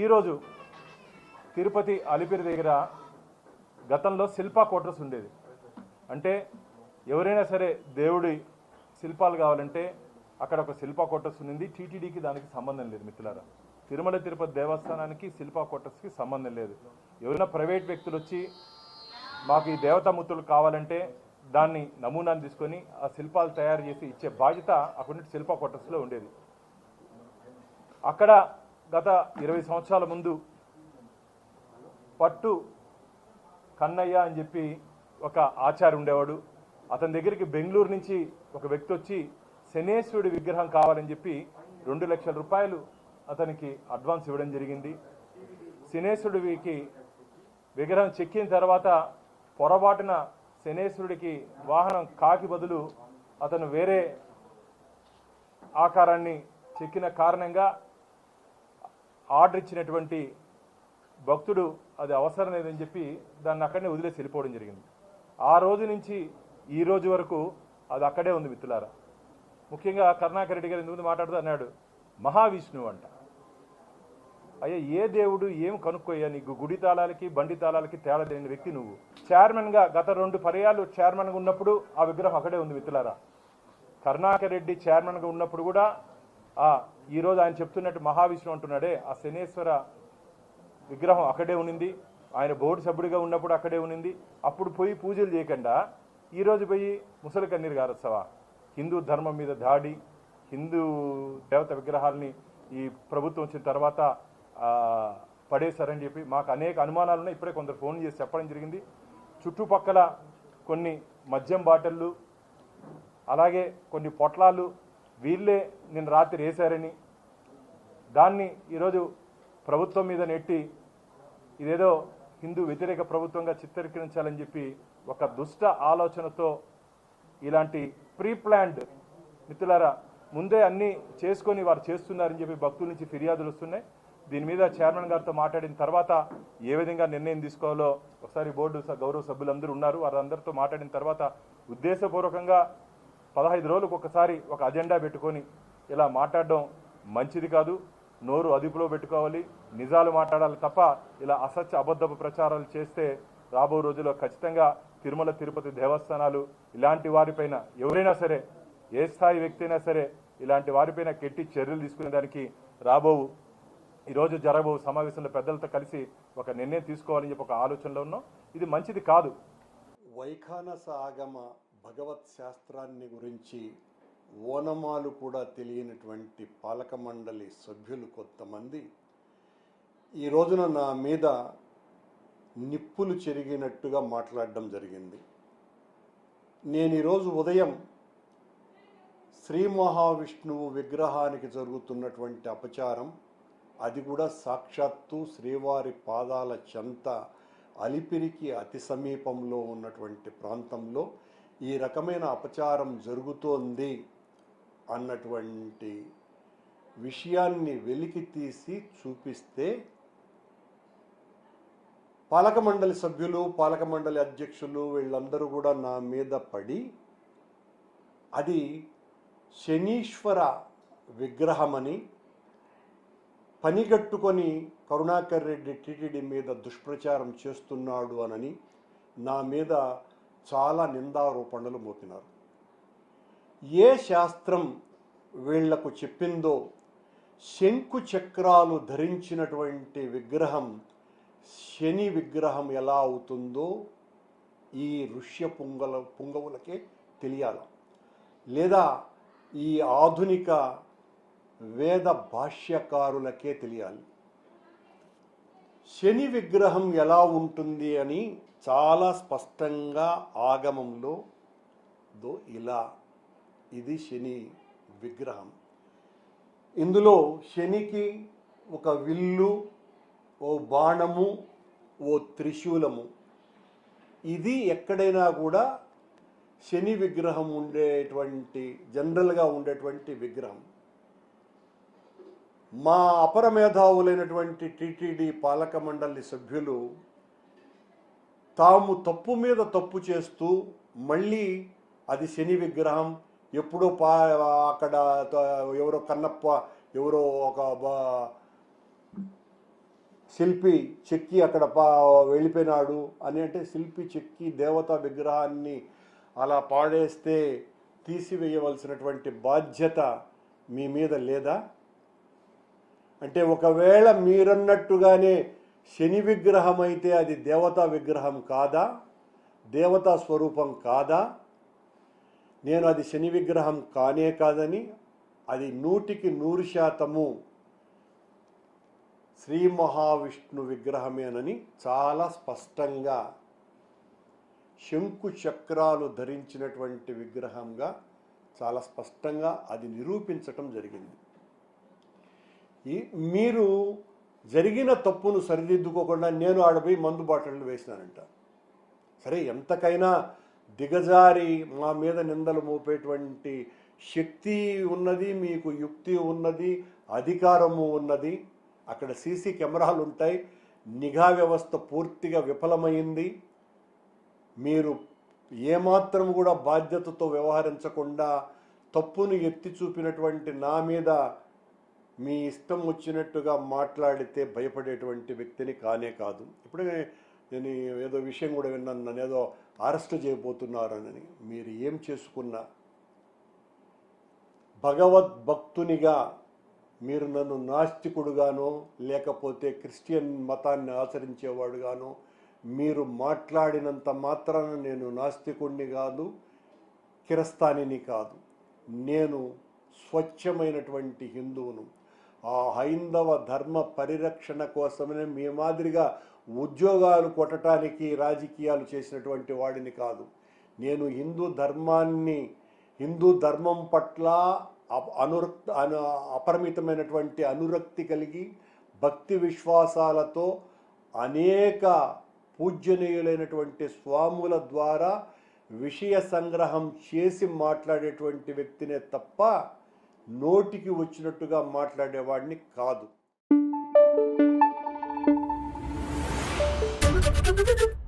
ఈరోజు తిరుపతి అలిపిరి దగ్గర గతంలో శిల్పా క్వార్టర్స్ ఉండేది. అంటే ఎవరైనా సరే దేవుడి శిల్పాలు కావాలంటే అక్కడ ఒక శిల్పా క్వార్టర్స్ ఉంది టీటీడీకి దానికి సంబంధం లేదు మిత్రులారా. తిరుమల తిరుపతి దేవస్థానానికి శిల్పా కోటర్స్కి సంబంధం లేదు. ఎవరైనా ప్రైవేట్ వ్యక్తులు వచ్చి మాకు ఈ దేవతామూర్తులు కావాలంటే దాన్ని నమూనాను తీసుకొని ఆ శిల్పాలు తయారు చేసి ఇచ్చే బాధ్యత అక్కడ శిల్పా క్వార్టర్స్లో ఉండేది. అక్కడ గత ఇరవై సంవత్సరాల ముందు పట్టు కన్నయ్య అని చెప్పి ఒక ఆచార్య ఉండేవాడు. అతని దగ్గరికి బెంగళూరు నుంచి ఒక వ్యక్తి వచ్చి శనేశ్వరుడి విగ్రహం కావాలని చెప్పి రెండు లక్షల రూపాయలు అతనికి అడ్వాన్స్ ఇవ్వడం జరిగింది. శనేశ్వరుడికి విగ్రహం చెక్కిన తర్వాత పొరపాటున శనేశ్వరుడికి వాహనం కాకి బదులు అతను వేరే ఆకారాన్ని చెక్కిన కారణంగా ఆర్డర్ ఇచ్చినటువంటి భక్తుడు అది అవసరం లేదని చెప్పి దాన్ని అక్కడనే వదిలేసి వెళ్ళిపోవడం జరిగింది. ఆ రోజు నుంచి ఈ రోజు వరకు అది అక్కడే ఉంది మిత్రులారా. ముఖ్యంగా కరుణాకర్ రెడ్డి గారు ఎందుకు మాట్లాడుతూ అన్నాడు మహావిష్ణువు అంట. అయ్యా ఏ దేవుడు ఏం కనుక్కోయ్యా నీకు? గుడి తాళాలకి బండి తాళాలకి తేడా తెలియని వ్యక్తి నువ్వు. చైర్మన్గా గత రెండు పర్యాలు చైర్మన్గా ఉన్నప్పుడు ఆ విగ్రహం అక్కడే ఉంది మిత్రులారా. కరుణాకర్ రెడ్డి చైర్మన్గా ఉన్నప్పుడు కూడా ఈరోజు ఆయన చెప్తున్నట్టు మహావిష్ణువు అంటున్నాడే ఆ శనేశ్వర విగ్రహం అక్కడే ఉన్నింది ఆయన బోర్డు సభ్యుడిగా ఉన్నప్పుడు అక్కడే ఉన్నింది అప్పుడు పోయి పూజలు చేయకుండా ఈరోజు పోయి ముసలి కన్నీరు గారొస్తావా? హిందూ ధర్మం మీద దాడి హిందూ దేవత విగ్రహాలని ఈ ప్రభుత్వం వచ్చిన తర్వాత పడేశారని చెప్పి మాకు అనేక అనుమానాలు ఉన్నాయి. ఇప్పుడే కొందరు ఫోన్ చేసి చెప్పడం జరిగింది. చుట్టుపక్కల కొన్ని మద్యం బాటిళ్ళు అలాగే కొన్ని పొట్లాలు వీళ్ళే నిన్న రాత్రి వేశారని దాన్ని ఈరోజు ప్రభుత్వం మీద నెట్టి ఇదేదో హిందూ వ్యతిరేక ప్రభుత్వంగా చిత్రీకరించాలని చెప్పి ఒక దుష్ట ఆలోచనతో ఇలాంటి ప్రీ ప్లాన్డ్ మిత్రులారా ముందే అన్నీ చేసుకొని వారు చేస్తున్నారని చెప్పి భక్తుల నుంచి ఫిర్యాదులు వస్తున్నాయి. దీని మీద చైర్మన్ గారితో మాట్లాడిన తర్వాత ఏ విధంగా నిర్ణయం తీసుకోవాలో ఒకసారి బోర్డు స- గౌరవ సభ్యులందరూ ఉన్నారు. వారందరితో మాట్లాడిన తర్వాత ఉద్దేశపూర్వకంగా పదహైదు రోజులకు ఒకసారి ఒక అజెండా పెట్టుకొని ఇలా మాట్లాడడం మంచిది కాదు. నోరు అదుపులో పెట్టుకోవాలి. నిజాలు మాట్లాడాలి తప్ప ఇలా అసత్య అబద్ధపు ప్రచారాలు చేస్తే రాబో రోజుల్లో ఖచ్చితంగా తిరుమల తిరుపతి దేవస్థానాలు ఇలాంటి వారిపైన ఎవరైనా సరే ఏ స్థాయి వ్యక్తి అయినా సరే ఇలాంటి వారిపైన కెట్టి చర్యలు తీసుకునే దానికి రాబోవు ఈరోజు జరగబో సమావేశంలో పెద్దలతో కలిసి ఒక నిర్ణయం తీసుకోవాలని చెప్పి ఒక ఆలోచనలో ఉన్నాం. ఇది మంచిది కాదు. వైఖానస ఆగమ భగవత్ శాస్త్రాన్ని గురించి ఓనమాలు కూడా తెలియనటువంటి పాలక మండలి సభ్యులు కొంతమంది ఈ రోజున నా మీద నిప్పులు చెరిగినట్టుగా మాట్లాడడం జరిగింది. నేను ఈరోజు ఉదయం శ్రీ మహావిష్ణువు విగ్రహానికి జరుగుతున్నటువంటి అపచారం అది కూడా సాక్షాత్తు శ్రీవారి పాదాల చెంత అలిపిరికి అతి సమీపంలో ఉన్నటువంటి ప్రాంతంలో ఈ రకమైన అపచారం జరుగుతోంది అన్నటువంటి విషయాన్ని వెలికి తీసి చూపిస్తే పాలక మండలి సభ్యులు పాలక మండలి అధ్యక్షులు వీళ్ళందరూ కూడా నా మీద పడి అది శనీశ్వర విగ్రహమని పనిగట్టుకొని కరుణాకర్ రెడ్డి టీటీడీ మీద దుష్ప్రచారం చేస్తున్నాడు అనని నా మీద చాలా నిందారోపణలు మోపినారు. ఏ శాస్త్రం వీళ్ళకు చెప్పిందో శంకు చక్రాలు ధరించినటువంటి విగ్రహం శని విగ్రహం ఎలా అవుతుందో ఈ ఋష్య పుంగల పుంగవులకే తెలియాలి. లేదా ఈ ఆధునిక వేద భాష్యకారులకే తెలియాలి. శని విగ్రహం ఎలా ఉంటుంది అని చాలా స్పష్టంగా ఆగమంలో దో ఇలా. ఇది శని విగ్రహం. ఇందులో శనికి ఒక విల్లు ఓ బాణము ఓ త్రిశూలము. ఇది ఎక్కడైనా కూడా శని విగ్రహం ఉండేటువంటి జనరల్గా ఉండేటువంటి విగ్రహం. మా అపర మేధావులైనటువంటి టీటీడీ పాలక మండలి సభ్యులు తాము తప్పు మీద తప్పు చేస్తూ మళ్ళీ అది శని విగ్రహం ఎప్పుడో పా అక్కడ త- ఎవరో కన్నప్ప ఎవరో ఒక బా- శిల్పి చెక్కి అక్కడ పా వెళ్ళిపోయినాడు అని అంటే శిల్పి చెక్కి దేవతా విగ్రహాన్ని అలా పాడేస్తే తీసివేయవలసినటువంటి బాధ్యత మీ మీద లేదా? అంటే ఒకవేళ మీరన్నట్టుగానే శని విగ్రహం అయితే అది దేవతా విగ్రహం కాదా? దేవతా స్వరూపం కాదా? నేను అది శని విగ్రహం కానే కాదని అది నూటికి నూరు శాతము శ్రీ మహావిష్ణు విగ్రహమేనని చాలా స్పష్టంగా శంకు చక్రాలు ధరించినటువంటి విగ్రహంగా చాలా స్పష్టంగా అది నిరూపించటం జరిగింది. ఈ మీరు జరిగిన తప్పును సరిదిద్దుకోకుండా నేను ఆడపోయి మందు బాటిళ్ళు వేసినానంట. సరే ఎంతకైనా దిగజారి మా మీద నిందలు మోపేటువంటి శక్తి ఉన్నది మీకు యుక్తి ఉన్నది అధికారము ఉన్నది. అక్కడ సీసీ కెమెరాలు ఉంటాయి నిఘా వ్యవస్థ పూర్తిగా విఫలమైంది. మీరు ఏమాత్రం కూడా బాధ్యతతో వ్యవహరించకుండా తప్పును ఎత్తి చూపినటువంటి నా మీద మీ ఇష్టం వచ్చినట్టుగా మాట్లాడితే భయపడేటువంటి వ్యక్తిని కానే కాదు. ఇప్పుడే నేను ఏదో విషయం కూడా విన్నాను. నన్ను ఏదో అరెస్ట్ చేయబోతున్నారని. మీరు ఏం చేసుకున్నా భగవద్భక్తునిగా మీరు నన్ను నాస్తికుడుగానో లేకపోతే క్రిస్టియన్ మతాన్ని ఆచరించేవాడుగానో మీరు మాట్లాడినంత మాత్రాన నేను నాస్తికుణ్ణి కాదు కిరస్తానిని కాదు. నేను స్వచ్ఛమైనటువంటి హిందువును. ఆ హైందవ ధర్మ పరిరక్షణ కోసమే మీ మాదిరిగా ఉద్యోగాలు కొట్టడానికి రాజకీయాలు చేసినటువంటి వాడిని కాదు. నేను హిందూ ధర్మాన్ని హిందూ ధర్మం పట్ల అనురక్త అను అపరిమితమైనటువంటి అనురక్తి కలిగి భక్తి విశ్వాసాలతో అనేక పూజ్యనీయులైనటువంటి స్వాముల ద్వారా విషయ సంగ్రహం చేసి మాట్లాడేటువంటి వ్యక్తినే తప్ప నోటికి వచ్చినట్టుగా మాట్లాడేవాడిని కాదు Thank you.